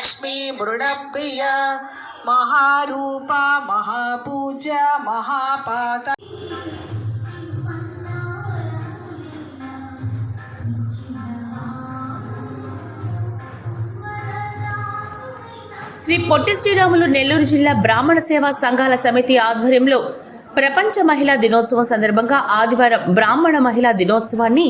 Lakshmi మృడప్రియ మహారూప మహాపూజ మహాపాత. శ్రీ పొట్టి శ్రీరాములు నెల్లూరు జిల్లా బ్రాహ్మణ సేవా సంఘాల సమితి ఆధ్వర్యంలో ప్రపంచ మహిళా దినోత్సవం సందర్భంగా ఆదివారం బ్రాహ్మణ మహిళా దినోత్సవాన్ని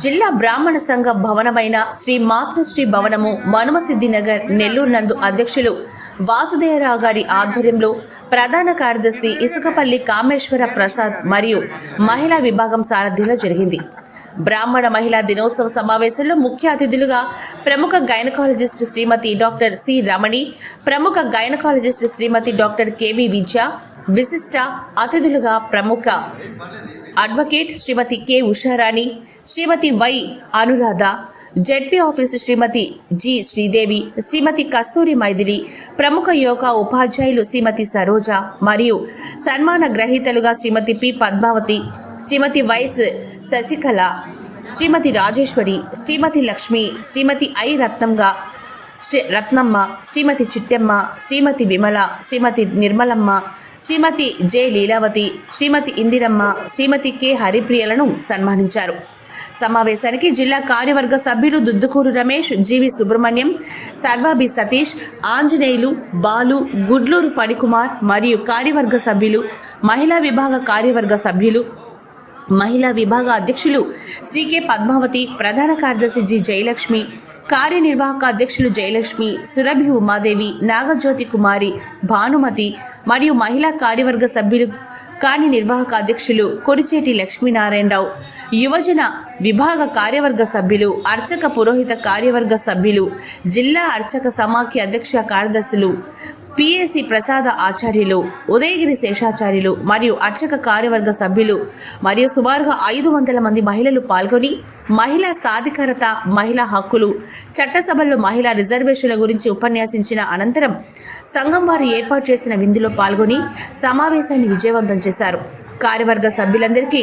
జిల్లా బ్రాహ్మణ సంఘ భవనమైన శ్రీ మాతృశ్రీ భవనము మనుమసిద్ధి నగర్ నెల్లూరు నందు అధ్యక్షులు వాసుదేవరావు గారి ఆధ్వర్యంలో ప్రధాన కార్యదర్శి ఇసుకపల్లి కామేశ్వర ప్రసాద్ మరియు మహిళా విభాగం సారథ్యంలో జరిగింది. బ్రాహ్మణ మహిళా దినోత్సవ సమావేశంలో ముఖ్య అతిథులుగా ప్రముఖ gynaecologist Shrimati doctor C Ramani ప్రముఖ gynaecologist Shrimati doctor K V Vidya విశిష్ట అతిథులుగా ప్రముఖ advocate Shrimati K Usharani Shrimati Y Anuradha ZP office Shrimati G Sridevi Shrimati Kasturi Maithili ప్రముఖ యోగా ఉపాధ్యాయులు శ్రీమతి సరోజ మరియు సన్మాన గ్రహీతలుగా Shrimati P Padmavathi Shrimati Y S Sasikala Shrimati Rajeswari Shrimati Lakshmi Shrimati I రత్నంగా Shri Ratnamma Shrimati Chittemma Shrimati Vimala Shrimati Nirmalamma Shrimati J Leelavathi Shrimati Indiramma Shrimati K హరిప్రియలను సన్మానించారు. సమావేశానికి జిల్లా కార్యవర్గ సభ్యులు దుద్దుకూరు రమేష్ జీవి సుబ్రహ్మణ్యం సర్వాబి సతీష్ ఆంజనేయులు బాలు గుడ్లూరు ఫణికుమార్ మరియు కార్యవర్గ సభ్యులు మహిళా విభాగ కార్యవర్గ సభ్యులు మహిళా విభాగ అధ్యక్షులు శ్రీ పద్మావతి ప్రధాన కార్యదర్శి జి జయలక్ష్మి కార్యనిర్వాహక అధ్యక్షులు జయలక్ష్మి సురభి ఉమాదేవి నాగజ్యోతి కుమారి భానుమతి మరియు మహిళా కార్యవర్గ సభ్యులు కాని నిర్వాహక అధ్యక్షులు కొరిచేటి లక్ష్మీనారాయణరావు యువజన విభాగ కార్యవర్గ సభ్యులు అర్చక పురోహిత కార్యవర్గ సభ్యులు జిల్లా అర్చక సమాఖ్య అధ్యక్ష కార్యదర్శులు పిఎస్సి ప్రసాద ఆచార్యులు ఉదయగిరి శేషాచార్యులు మరియు అర్చక కార్యవర్గ సభ్యులు మరియు సుమారుగా ఐదు వందల మంది మహిళలు పాల్గొని మహిళా సాధికారత మహిళా హక్కులు చట్టసభల్లో మహిళా రిజర్వేషన్ల గురించి ఉపన్యాసించిన అనంతరం సంఘం వారు ఏర్పాటు చేసిన విందులో పాల్గొని సమావేశాన్ని విజయవంతం చేశారు. కార్యవర్గ సభ్యులందరికీ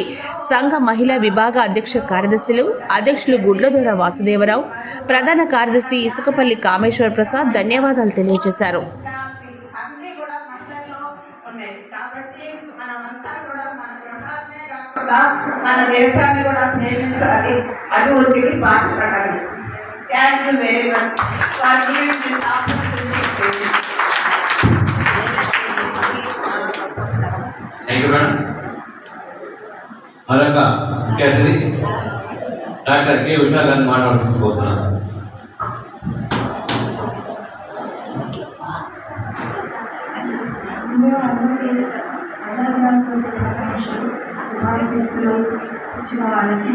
సంఘ మహిళా విభాగ అధ్యక్ష కార్యదర్శులు అధ్యక్షులు గుడ్లదొర వాసుదేవరావు ప్రధాన కార్యదర్శి ఇసుకపల్లి కామేశ్వర ప్రసాద్ ధన్యవాదాలు తెలియజేశారు. మన మన దేశాన్ని కూడా ప్రేమించాలి అభివృద్ధికి పాటుపడాలి thank you very much for giving this opportunity thank you madam మరొక ముఖ్య అతిథి డాక్టర్ కె. ఉషా గారిని మాట్లాడుతూ పోతున్నాను. ముందుగా శుభాశీస్సులు ఇచ్చిన వాళ్ళకి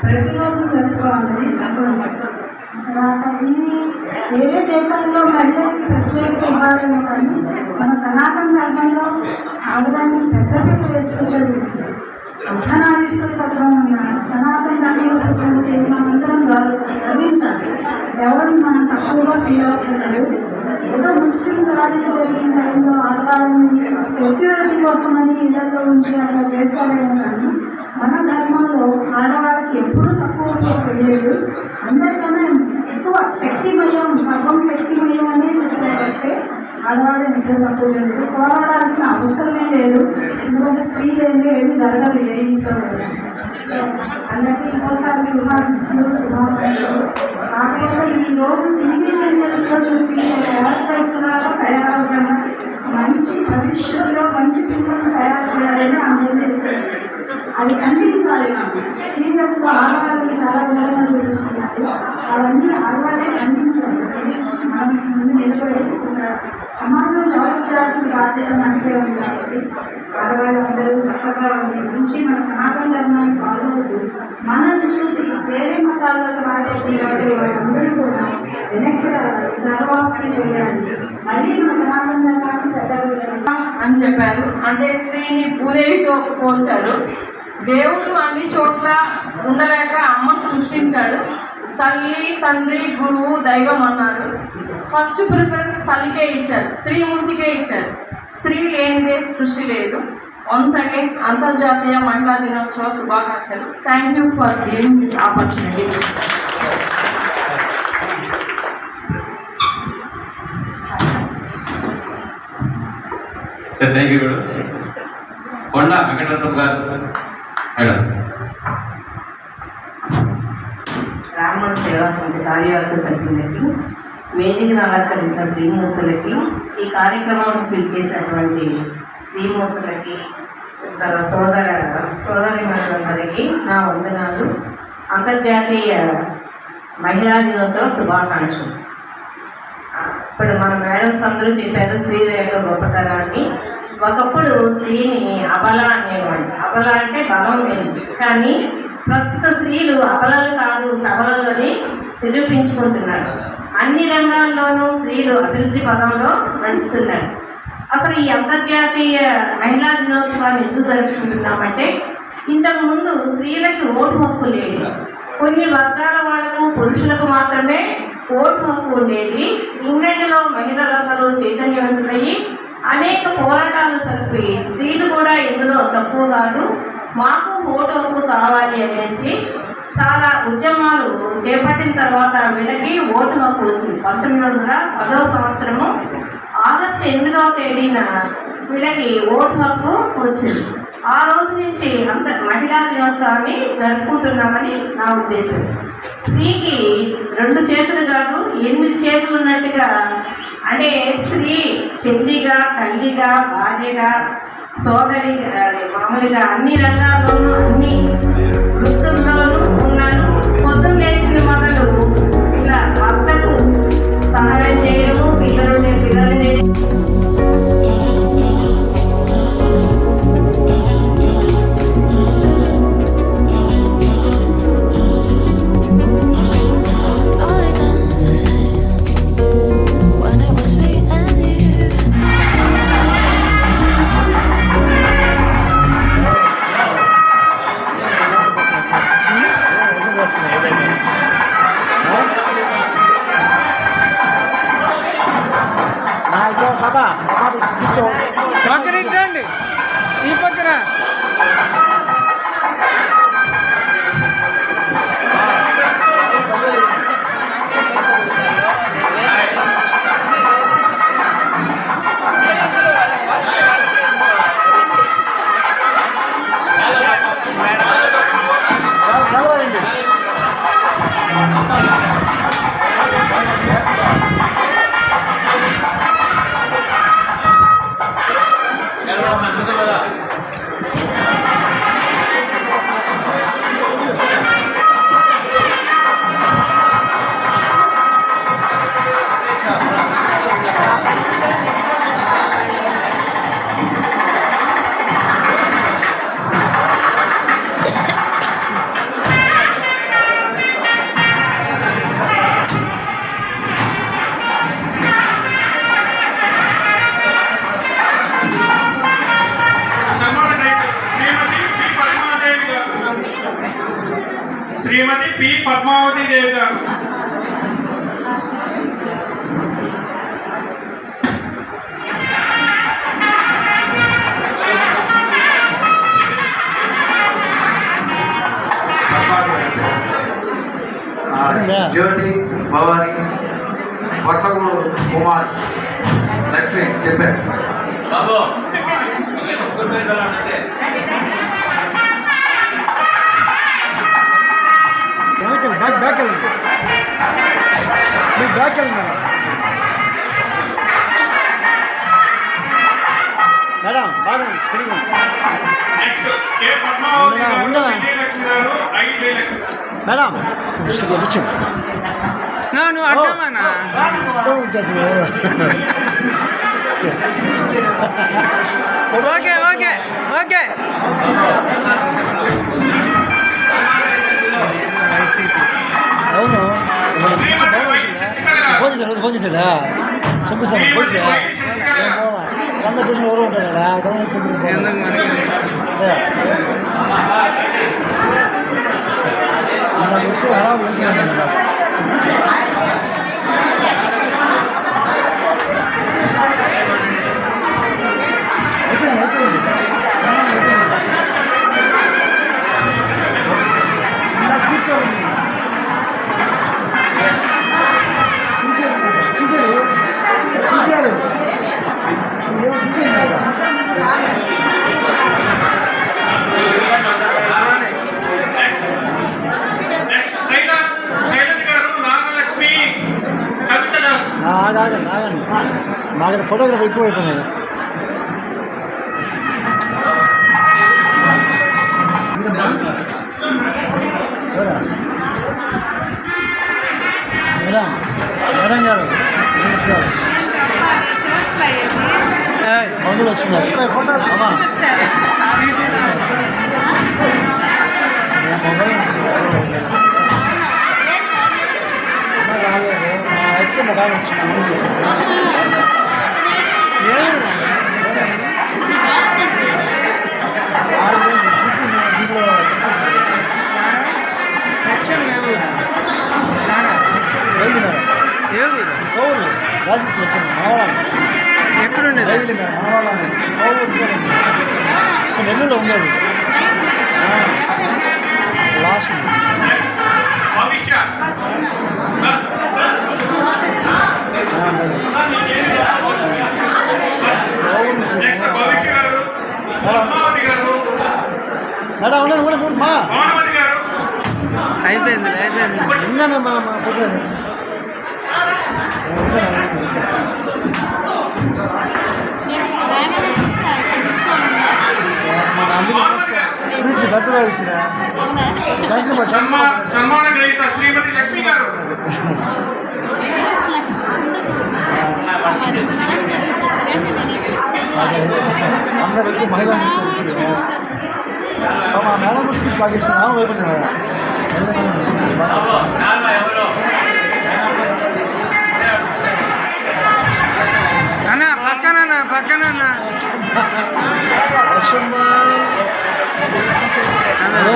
ప్రతిరోజు జరుపుకోవాలని అనుకుంటున్నాను తర్వాత ఇది వేరే దేశాల్లో మహిళలకి ప్రత్యేకత ఇవ్వాలని కానీ మన సనాతన ధర్మంలో ఆడదాన్ని పెద్దపీట వేస్తూ చదువుతుంది అర్ధనారీశ్వర తత్వం ఉన్న సనాతన ధర్మంలో మనందరం గర్వించాలి. ఎవరిని మనం తక్కువగా ఫీల్ అవుతున్నారు? ఏదో ముస్లిం దాడికి జరిగిన టైంలో ఆడవాళ్ళని సెక్యూరిటీ కోసమని ఇళ్ళలో ఉంచి అలా చేశారేమో కానీ మన ధర్మంలో ఆడవాళ్ళకి ఎప్పుడూ తక్కువ తెలియదు అందరికన్నా ఎక్కువ శక్తిమయం సర్వం శక్తిమయం అనే చెప్పారంటే ఆడవాళ్ళని ఇంట్లో తక్కువ చేయలేదు పోరాడాల్సిన అవసరమే లేదు. ఎందుకంటే స్త్రీ లేని ఏమి జరగదు ఏ ఇంట్లో సో అందరికీ ఇంకోసారి శుభాశిస్సులు శుభాకాంక్షలు. కాకుండా ఈ రోజు టీవీ సీరియల్స్లో చూపించే క్యారెక్టర్స్ లాగా తయారవకుండా మంచి భవిష్యత్తులో మంచి పిల్లలను తయారు చేయాలని అందరినీ రిక్వెస్ట్ చేస్తాను కనిపించాలి నాకు. మనం సీరియల్స్లో ఆడవాళ్ళని చాలా విధంగా చూపిస్తున్నారు. అవన్నీ ఆడవాళ్ళే కనిపించాలి. మనం ముందు నిలబడి ఒక సమాజం డెవలప్ చేయాల్సిన బాధ్యత మనకే ఉంది కాబట్టి ఆడవాళ్ళు అందరూ చక్కగా ఉండి నుంచి మన సనాతన ధర్మాన్ని బాగోదు మనల్ని చూసి వేరే మతాలకు వాడేటువంటి వాళ్ళందరూ కూడా వెనక్కి రావాలి గర్వాంశం చేయాలి. అని చెప్పారు. అంటే స్త్రీని భూదేవితో పోల్చారు. దేవుడు అన్ని చోట్ల ఉండలేక అమ్మను సృష్టించాడు. తల్లి తండ్రి గురువు దైవం అన్నారు. ఫస్ట్ ప్రిఫరెన్స్ తల్లికే ఇచ్చారు. స్త్రీమూర్తికే ఇచ్చారు. స్త్రీ లేనిదే సృష్టి లేదు. వన్స్ అగైన్ అంతర్జాతీయ మహిళా దినోత్సవ శుభాకాంక్షలు. Thank you for giving this opportunity sir thank you Konda Venkataratnam garu. Madam. బ్రాహ్మణ సేవా సమితి కార్యవర్గ సభ్యులకి వేదికను అలంకరించిన శ్రీమూర్తులకి ఈ కార్యక్రమానికి పిలిచేసినటువంటి శ్రీమూర్తులకి సోదర సోదరిమణులందరికీ నా వందనాలు. అంతర్జాతీయ మహిళా దినోత్సవ శుభాకాంక్షలు. అప్పుడు ఇప్పుడు మన మేడమ్స్ అందరూ చెప్పారు స్త్రీ యొక్క గొప్పతనాన్ని. ఒకప్పుడు స్త్రీని అబల అనేవాడు అబల అంటే బలం లేదు. కానీ ప్రస్తుత స్త్రీలు అబలలు కాదు సబలలని నిరూపించుకుంటున్నారు. అన్ని రంగాల్లోనూ స్త్రీలు అభివృద్ధి పదంలో నడుస్తున్నారు. అసలు ఈ అంతర్జాతీయ మహిళా దినోత్సవాన్ని ఎందుకు జరుపుకుంటున్నామంటే ఇంతకు ముందు స్త్రీలకి ఓటు హక్కు లేదు. కొన్ని వర్గాల వాళ్ళకు పురుషులకు మాత్రమే ఓటు హక్కు ఉండేది ఇంగ్లండ్లో మహిళలందరూ చైతన్యవంతులయ్యి అనేక పోరాటాలు సరిపోయి స్త్రీలు కూడా ఇందులో తక్కువ కాదు. మాకు ఓటు హక్కు కావాలి అనేసి చాలా ఉద్యమాలు చేపట్టిన తర్వాత వీళ్ళకి ఓటు హక్కు వచ్చింది. పంతొమ్మిది వందల పదవ సంవత్సరము ఆగస్టు ఎనిమిదవ తేదీన వీళ్ళకి ఓటు హక్కు వచ్చింది. ఆ రోజు నుంచి అంత మహిళా దినోత్సవాన్ని జరుపుకుంటున్నామని నా ఉద్దేశం. స్త్రీకి రెండు చేతులు కాదు ఎనిమిది చేతులు ఉన్నట్టుగా. అంటే స్త్రీ చెల్లిగా తల్లిగా భార్యగా సోదరి అదే మామూలుగా అన్ని రంగాల్లోనూ అన్ని పక్కన ఇట్టండి ఈ పక్కన. శ్రీమతి పి పద్మావతి దేవి గారు జ్యోతి భవాని కొత్తగూడు కుమారి లక్ష్మి బ్యాక్ వెళ్ళండి మీరు బ్యాక్ వెళ్ళండి మేడం. మేడం బాగా స్టడీగా మేడం కూర్చో నువ్వు అర్థమానా okay okay okay. Y Sasikala garu phone చేశాడు ఫోన్ చేశాడా చంపేశాడు ఫోన్ శ్రీమతి వై శశికళ గారు మా దగ్గర ఫోటోగ్రాఫర్ ఎక్కువ అయిపోయినాయి మేడం మేడం గారు మందులు వచ్చినాయి అమ్మా వచ్చింది బాగా వచ్చింది ఎక్కడుండేది నెల్లూరులో ఉండేది. సన్మా సన్మాన గ్రహీత శ్రీమతి లక్ష్మి గారు అందరూ ఎక్కువ మహిళా మా మేడం స్పీచ్ బాగా ఇస్తున్నా పక్కన పక్కన అరే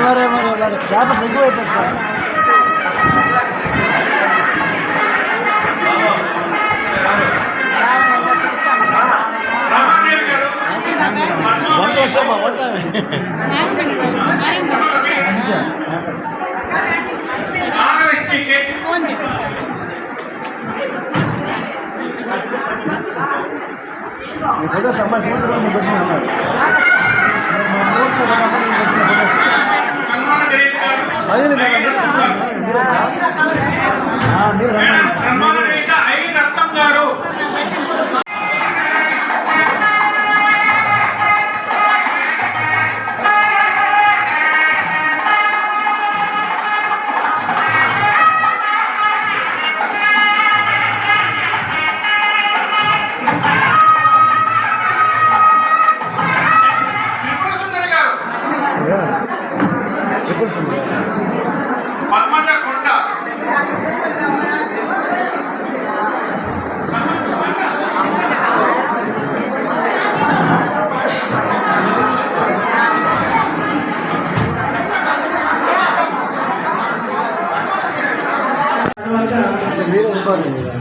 అనుకోలేదు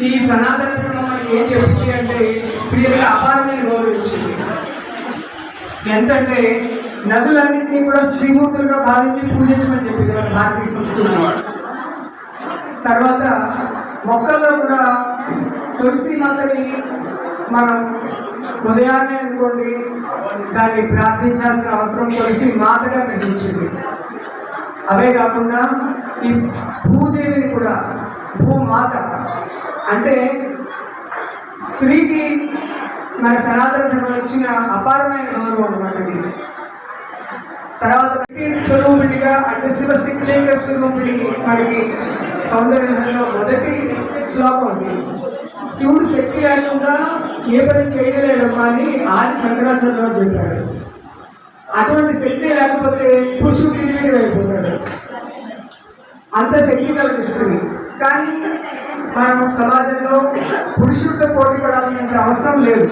ఈ సనాతన ధర్మం మనకి ఏం చెప్పింది అంటే స్త్రీలకు అపారమైన గౌరవించింది ఎంతంటే నదులన్నింటినీ కూడా శ్రీమూర్తులుగా భావించి పూజించమని చెప్పింది మన భారతీయ సంస్కృతి తర్వాత మొక్కల్లో కూడా తులసి మాతని మనం ఉదయాన్నే అనుకోండి దాన్ని ప్రార్థించాల్సిన అవసరం తులసి మాతగా గ్రహించింది అవే కాకుండా ఈ భూదేవిని కూడా భూమాత అంటే స్త్రీకి మన సనాతన ధర్మం ఇచ్చిన అపారమైన గౌరవం అన్నమాట ఇది. తర్వాత వ్యక్తి స్వరూపిణిగా అంటే శివ శిక్షణ స్వరూపిణి మనకి సౌందర్యంలో మొదటి శ్లోకం ఉంది శివుడు శక్తి లేకుండా ఏ పని చేయలేడమ్మా అని ఆది శంకరాచార్య చెప్పారు. అటువంటి శక్తి లేకపోతే పురుషుడు నిర్వీర్యం అయిపోతాడు అంత శక్తి కలిగిస్తుంది. కానీ మనం సమాజంలో పురుషులతో పోటీ పడాల్సినంత అవసరం లేదు.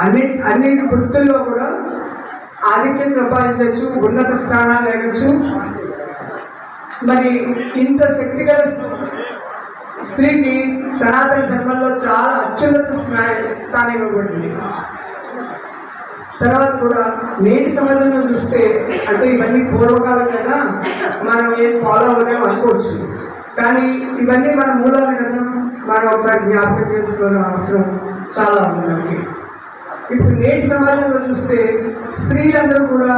అన్ని అన్ని వృత్తుల్లో కూడా ఆధిక్యం సంపాదించవచ్చు ఉన్నత స్థానాలు ఎగచ్చు. మరి ఇంత శక్తిగల స్త్రీకి సనాతన ధర్మంలో చాలా అత్యున్నత స్థానం ఇవ్వబడింది. తర్వాత కూడా నేటి సమాజంలో చూస్తే అంటే ఇవన్నీ పూర్వకాలం కదా మనం ఏం ఫాలో అవ్వలేము అనుకోవచ్చు. కానీ ఇవన్నీ మన మూలాలు కదా. మనం ఒకసారి జ్ఞాపకం చేసుకోవాల్సిన అవసరం చాలా ఉంది మనకి. ఇప్పుడు నేటి సమాజంలో చూస్తే స్త్రీలందరూ కూడా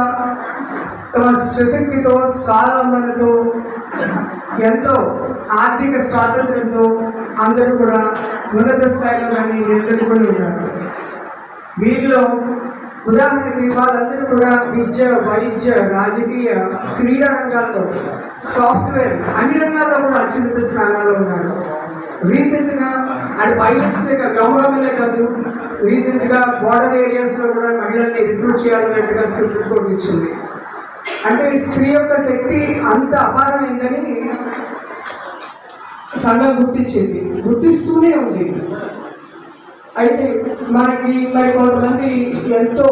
తమ స్వశక్తితో స్వావలంబనతో ఎంతో ఆర్థిక స్వాతంత్రంతో అందరూ కూడా ఉన్నత స్థాయిలో కానీ నిలబెట్టుకొని ఉన్నారు. వీటిలో ఉదాహరణకి వాళ్ళందరూ కూడా విద్య వైద్య రాజకీయ క్రీడా రంగాల్లో సాఫ్ట్వేర్ అన్ని రంగాల్లో కూడా అత్యున్నత స్థానాల్లో ఉన్నారు. రీసెంట్గా అండ్ పైలట్స్ గౌరవమే కాదు రీసెంట్గా బార్డర్ ఏరియాస్లో కూడా మహిళల్ని రిక్రూట్ చేయాలన్నట్టుగా సుప్రీంకోర్టు ఇచ్చింది. అంటే స్త్రీ యొక్క శక్తి అంత అపారమైందని సంఘం గుర్తించింది. గుర్తిస్తూనే ఉంది. అయితే మనకి మరి కొంతమంది ఎంతో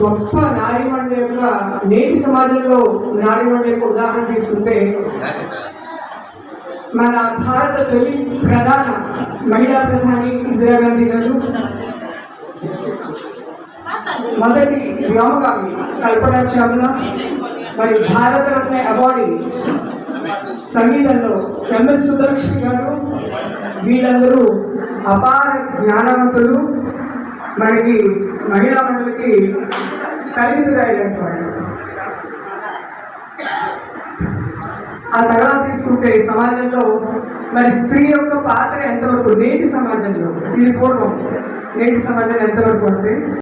గొప్ప నారీమణుల యొక్క నేటి సమాజంలో నారీమణుల యొక్క ఉదాహరణ తీసుకుంటే మన భారత తొలి ప్రధాన మహిళా ప్రధాని ఇందిరాగాంధీ గారు మొదటి వ్యోమగామి కల్పనా చావ్లా మరి భారతరత్న అవార్డు సంగీతంలో ఎంఎస్ సుబ్బలక్ష్మి గారు వీళ్ళందరూ అపార జ్ఞానవంతులు మనకి మహిళా మండలికి కలిగినటువంటి ఆ తర్వాత తీసుకుంటే సమాజంలో మరి స్త్రీ యొక్క పాత్ర ఎంతవరకు? నేటి సమాజంలో. ఇది పూర్వం. నేటి సమాజంలో ఎంతవరకు అంటే